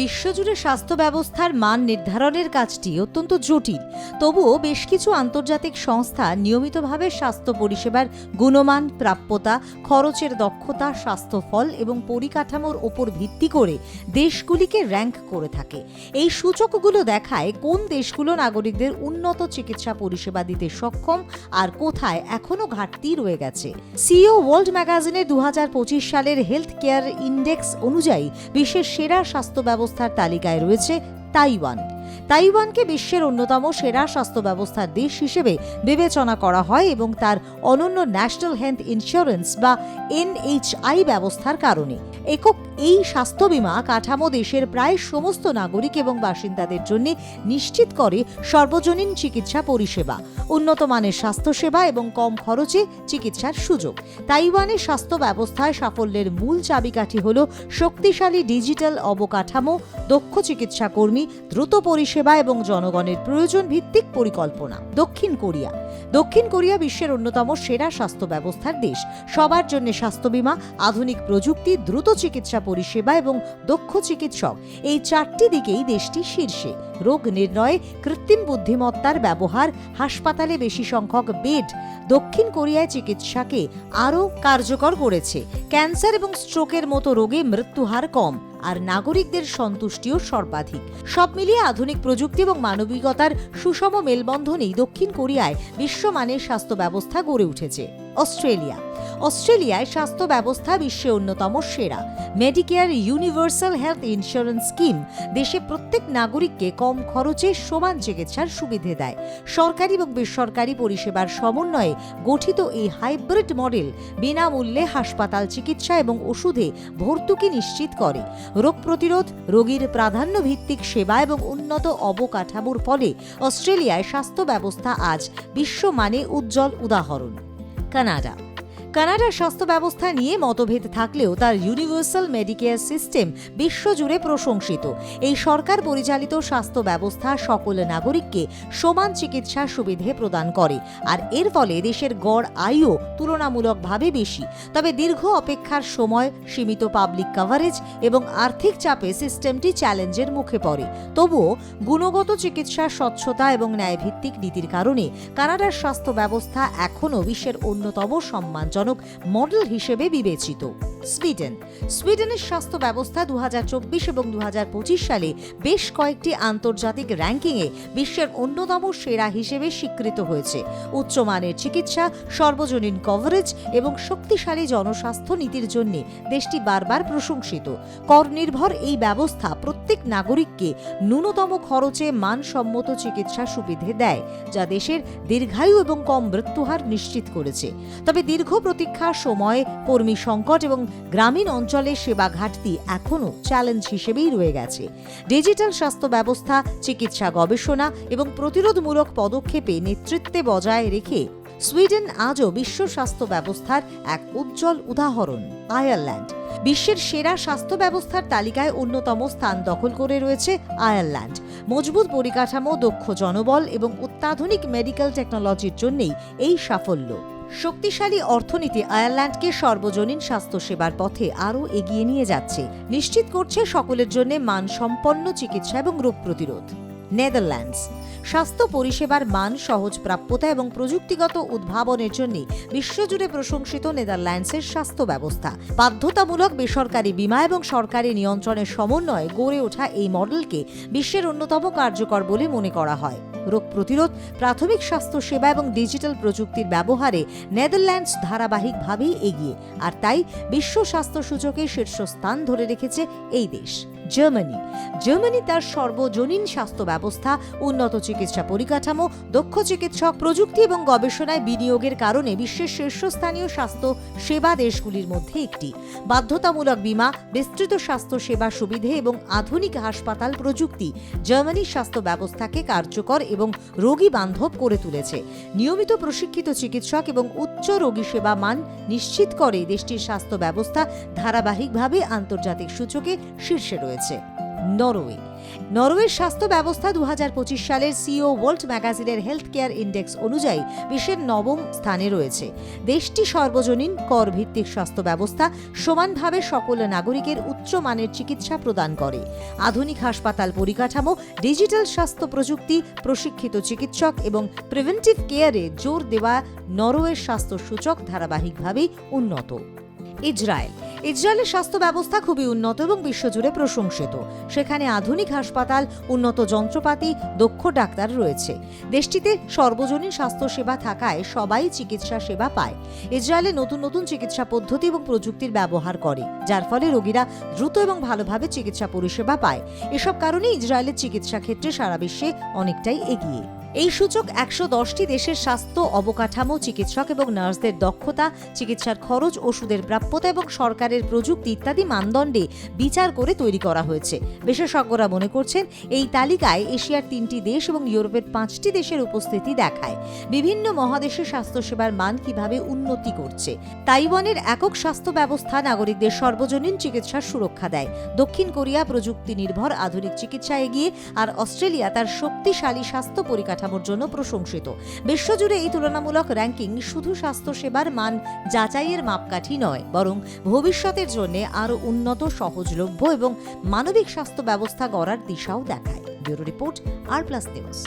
বিশ্বজুড়ে স্বাস্থ্য ব্যবস্থার মান নির্ধারণের কাজটি অত্যন্ত জটিল। তবুও বেশ কিছু আন্তর্জাতিক সংস্থা নিয়মিতভাবে স্বাস্থ্য পরিষেবার গুণমান, প্রাপ্যতা, খরচের দক্ষতা, স্বাস্থ্যফল এবং পরিকাঠামোর ওপর ভিত্তি করে দেশগুলিকে র্যাঙ্ক করে থাকে। এই সূচকগুলো দেখায় কোন দেশগুলো নাগরিকদের উন্নত চিকিৎসা পরিষেবা দিতে সক্ষম আর কোথায় এখনও ঘাটতি রয়ে গেছে। সিও ওয়ার্ল্ড ম্যাগাজিনের দু সালের হেলথ কেয়ার ইন্ডেক্স অনুযায়ী বিশ্বের সেরা স্বাস্থ্য ব্যবস্থার তালিকায় রয়েছে তাইওয়ান। তাইওয়ানকে বিশ্বের অন্যতম সেরা স্বাস্থ্য ব্যবস্থার দেশ হিসেবে বিবেচনা করা হয় এবং তার অনন্য ন্যাশনাল হেলথ ইন্স্যুরেন্স বা এনএইচআই ব্যবস্থার কারণে। একক এই স্বাস্থ্য বীমা কাঠামো দেশের প্রায় সমস্ত নাগরিক এবং বাসিন্দাদের জন্য নিশ্চিত করে সর্বজনীন চিকিৎসা পরিষেবা, উন্নত মানের স্বাস্থ্যসেবা এবং কম খরচে চিকিৎসার সুযোগ। তাইওয়ানের স্বাস্থ্য ব্যবস্থায় সাফল্যের মূল চাবিকাঠি হল শক্তিশালী ডিজিটাল অবকাঠামো, দক্ষ চিকিৎসা কর্মী দ্রুত পরিষেবা এবং জনগণের প্রয়োজন ভিত্তিক পরিকল্পনা। দক্ষিণ কোরিয়া। দক্ষিণ কোরিয়া বিশ্বের অন্যতম সেরা স্বাস্থ্য ব্যবস্থার দেশ। সবার জন্য স্বাস্থ্য বীমা, আধুনিক প্রযুক্তি, দ্রুত চিকিৎসা পরিষেবা এবং দক্ষ চিকিৎসক। এই চারটি দিকেই দেশটি শীর্ষে। রোগ নির্ণয়ে কৃত্রিম বুদ্ধিমত্তার ব্যবহার, হাসপাতালে বেশি সংখ্যক বেড, দক্ষিণ কোরিয়ায় চিকিৎসাকে আরও কার্যকর করেছে। ক্যান্সার এবং স্ট্রোকের মতো রোগে মৃত্যুহার কম, আর নাগরিকদের সন্তুষ্টিও সর্বাধিক। সব মিলিয়ে আধুনিক প্রযুক্তি এবং মানবিকতার সুষম মেলবন্ধনেই দক্ষিণ কোরিয়ায় বিশ্বমানের স্বাস্থ্য ব্যবস্থা গড়ে উঠেছে। অস্ট্রেলিয়া। অস্ট্রেলিয়ায় স্বাস্থ্য ব্যবস্থা বিশ্বে অন্যতম সেরা। Medicare universal health insurance scheme দেশে প্রত্যেক নাগরিককে কম খরচে সমান চিকিৎসার সুবিধে দেয়। সরকারি এবং বেসরকারি পরিষেবার সমন্বয়ে গঠিত এই হাইব্রিড মডেল বিনামূল্যে হাসপাতাল চিকিৎসা এবং ওষুধে ভর্তুকি নিশ্চিত করে। রোগ প্রতিরোধ, রোগীর প্রাধান্য ভিত্তিক সেবা এবং উন্নত অবকাঠামোর ফলে অস্ট্রেলিয়ায় স্বাস্থ্য ব্যবস্থা আজ বিশ্বমানে উজ্জ্বল উদাহরণ। Kanada. কানাডার স্বাস্থ্য ব্যবস্থা নিয়ে মতভেদ থাকলেও তার ইউনিভার্সাল মেডিকেয়ার সিস্টেম বিশ্বজুড়ে প্রশংসিত। এই সরকার পরিচালিত স্বাস্থ্য ব্যবস্থা সকল নাগরিককে সমান চিকিৎসা সুবিধে প্রদান করে, আর এর ফলে দেশের গড় আয়ও তুলনামূলকভাবে বেশি। তবে দীর্ঘ অপেক্ষার সময় সীমিত পাবলিক কভারেজ এবং আর্থিক চাপে সিস্টেমটি চ্যালেঞ্জের মুখে পড়ে। তবুও গুণগত চিকিৎসার স্বচ্ছতা এবং ন্যায়ভিত্তিক নীতির কারণে কানাডার স্বাস্থ্য ব্যবস্থা এখনও বিশ্বের অন্যতম সম্মানজনক। মডেল হিসেবে বিবেচিত। সুইডেন সুইডেনের স্বাস্থ্য ব্যবস্থা দু এবং দু সালে বেশ কয়েকটি আন্তর্জাতিক র্যাঙ্কিংয়ে বিশ্বের অন্যতম সেরা হিসেবে স্বীকৃত হয়েছে। উচ্চমানের চিকিৎসা, সর্বজনীন কভারেজ এবং শক্তিশালী জনস্বাস্থ্য নীতির জন্য দেশটি বারবার প্রশংসিত। কর নির্ভর এই ব্যবস্থা প্রত্যেক নাগরিককে ন্যূনতম খরচে মানসম্মত চিকিৎসা সুবিধে দেয়, যা দেশের দীর্ঘায়ু এবং কম মৃত্যুহার নিশ্চিত করেছে। তবে দীর্ঘ প্রতীক্ষার সময় কর্মী সংকট এবং গ্রামীণ অঞ্চলে সেবা ঘাটতি এখনও চ্যালেঞ্জ হিসেবেই রয়ে গেছে। ডিজিটাল স্বাস্থ্য ব্যবস্থা, চিকিৎসা গবেষণা এবং প্রতিরোধমূলক পদক্ষেপে নেতৃত্বে বজায় রেখে সুইডেন আজও বিশ্ব স্বাস্থ্য ব্যবস্থার এক উজ্জ্বল উদাহরণ, আয়ারল্যান্ড। বিশ্বের সেরা স্বাস্থ্য ব্যবস্থার তালিকায় অন্যতম স্থান দখল করে রয়েছে আয়ারল্যান্ড। মজবুত পরিকাঠামো, দক্ষ জনবল এবং অত্যাধুনিক মেডিকেল টেকনোলজির জন্যই এই সাফল্য। শক্তিশালী অর্থনীতি আয়ারল্যান্ডকে সর্বজনীন স্বাস্থ্যসেবার পথে আরও এগিয়ে নিয়ে যাচ্ছে। নিশ্চিত করছে সকলের জন্য মানসম্পন্ন চিকিৎসা এবং রোগ প্রতিরোধ। নেদারল্যান্ডস। স্বাস্থ্য পরিষেবার মান, সহজ প্রাপ্যতা এবং প্রযুক্তিগত উদ্ভাবনের জন্য বিশ্বজুড়ে প্রশংসিত নেদারল্যান্ডসের স্বাস্থ্য ব্যবস্থা। বাধ্যতামূলক বেসরকারি বীমা এবং সরকারি নিয়ন্ত্রণের সমন্বয়ে গড়ে ওঠা এই মডেলকে বিশ্বের অন্যতম কার্যকর বলে মনে করা হয়। রোগ প্রতিরোধ, প্রাথমিক স্বাস্থ্য সেবা এবং ডিজিটাল প্রযুক্তির ব্যবহারে নেদারল্যান্ডস ধারাবাহিকভাবেই এগিয়ে। আর তাই বিশ্ব স্বাস্থ্য সূচকে শীর্ষস্থান ধরে রেখেছে এই দেশ। জার্মানি। জার্মানি তার সর্বজনীন স্বাস্থ্য ব্যবস্থা, উন্নত চিকিৎসা পরিকাঠামো, দক্ষ চিকিৎসক প্রযুক্তি এবং গবেষণায় বিনিয়োগের কারণে বিশ্বের শীর্ষস্থানীয় স্বাস্থ্য সেবা দেশগুলির মধ্যে একটি। বাধ্যতামূলক বীমা, বিস্তৃত স্বাস্থ্য সেবা সুবিধে এবং আধুনিক হাসপাতাল প্রযুক্তি জার্মানির স্বাস্থ্য ব্যবস্থাকে কার্যকর এবং রোগী বান্ধব করে তুলেছে। নিয়মিত প্রশিক্ষিত চিকিৎসক এবং উচ্চ রোগী সেবা মান নিশ্চিত করে দেশটির স্বাস্থ্য ব্যবস্থা ধারাবাহিকভাবে আন্তর্জাতিক সূচকে শীর্ষে রয়েছে। নরওয়ে। নরওয়ের স্বাস্থ্য ব্যবস্থা দু হাজার পঁচিশ সালের সিও ওয়ার্ল্ড ম্যাগাজিনের হেলথ কেয়ার ইন্ডেক্স অনুযায়ী বিশ্বের নবম স্থানে রয়েছে। দেশটি সর্বজনীন কর ভিত্তিক স্বাস্থ্য ব্যবস্থা সমানভাবে সকল নাগরিকের উচ্চমানের চিকিৎসা প্রদান করে। আধুনিক হাসপাতাল পরিকাঠামো, ডিজিটাল স্বাস্থ্য প্রযুক্তি, প্রশিক্ষিত চিকিৎসক এবং প্রিভেন্টিভ কেয়ারে জোর দেওয়া নরওয়ের স্বাস্থ্য সূচক ধারাবাহিকভাবেই উন্নত। ইসরায়েল ইসরায়েলের স্বাস্থ্য ব্যবস্থা খুবই উন্নত এবং বিশ্বজুড়ে প্রশংসিত। সেখানে আধুনিক হাসপাতাল, উন্নত যন্ত্রপাতি, দক্ষ ডাক্তার রয়েছে। দেশটিতে সর্বজনীন স্বাস্থ্যসেবা থাকায় সবাই চিকিৎসা সেবা পায়। ইসরায়েলে নতুন নতুন চিকিৎসা পদ্ধতি এবং প্রযুক্তির ব্যবহার করে, যার ফলে রোগীরা দ্রুত এবং ভালোভাবে চিকিৎসা পরিষেবা পায়। এসব কারণে ইসরায়েলের চিকিৎসা ক্ষেত্রে সারা বিশ্বে অনেকটাই এগিয়ে। এই সূচক একশো দশটি দেশের স্বাস্থ্য, অবকাঠামো, চিকিৎসক এবং নার্সদের দক্ষতা, চিকিৎসার খরচ, ওষুধের প্রাপ্যতা এবং সরকারের প্রযুক্তি ইত্যাদি মানদণ্ডে বিচার করে তৈরি করা হয়েছে। বিশেষজ্ঞরা মনে করছেন, এই তালিকায় এশিয়ার তিনটি দেশ এবং ইউরোপের পাঁচটি দেশের উপস্থিতি দেখায়। বিভিন্ন মহাদেশে স্বাস্থ্যসেবার মান কীভাবে উন্নতি করছে? তাইওয়ানের একক স্বাস্থ্য ব্যবস্থা নাগরিকদের সর্বজনীন চিকিৎসার সুরক্ষা দেয়। দক্ষিণ কোরিয়া প্রযুক্তি নির্ভর আধুনিক চিকিৎসা এগিয়ে, আর অস্ট্রেলিয়া তার শক্তিশালী স্বাস্থ্য পরিকাঠামোর জন্য প্রশংসিত। বিশ্বজুড়ে এই তুলনামূলক র্যাঙ্কিং শুধু স্বাস্থ্য সেবার মান যাচাইয়ের মাপকাঠি নয়, বরং ভবিষ্যতের জন্য আরও উন্নত, সহজলভ্য এবং মানবিক স্বাস্থ্য ব্যবস্থা গড়ার দিশাও দেখায়। Bureau report R plus news